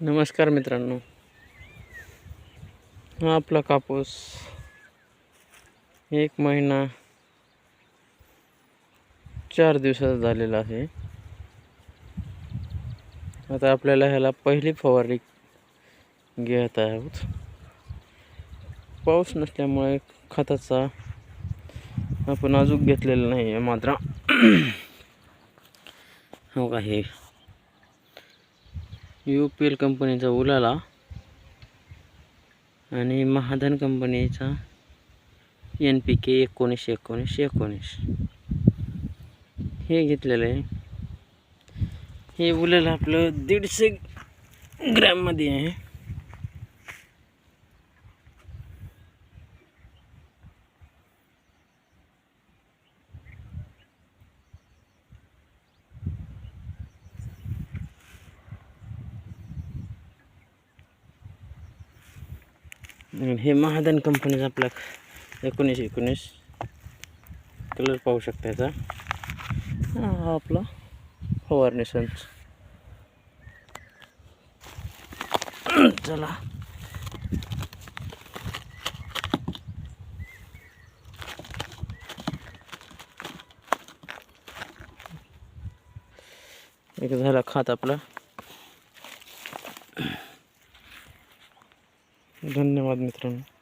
नमस्कार मित्रांनो. हा आपला कापूस. एक महिना चार दिवसाचा झालेला आहे. आता आपल्याला ह्याला पहिली फवारणी घेत आहोत. पाऊस नसल्यामुळे खताचा आपण अजून घेतलेला नाही आहे मात्र. हो का हे यू पी एल कंपनीचा उलाला आणि महाधन कंपनीचा एन पी के एकोणीसशे एकोणीसशे एकोणीस. हे घेतलेलं आहे. हे उलाला आपलं दीडशे ग्रॅममध्ये आहे. हे महाधन कंपनीचा आपला एकोणीस एकोणीस. कलर पाहू शकता याचा. हा आपला फवारणी संच चला. एक झाला खात आपला. धन्यवाद मित्रांनो.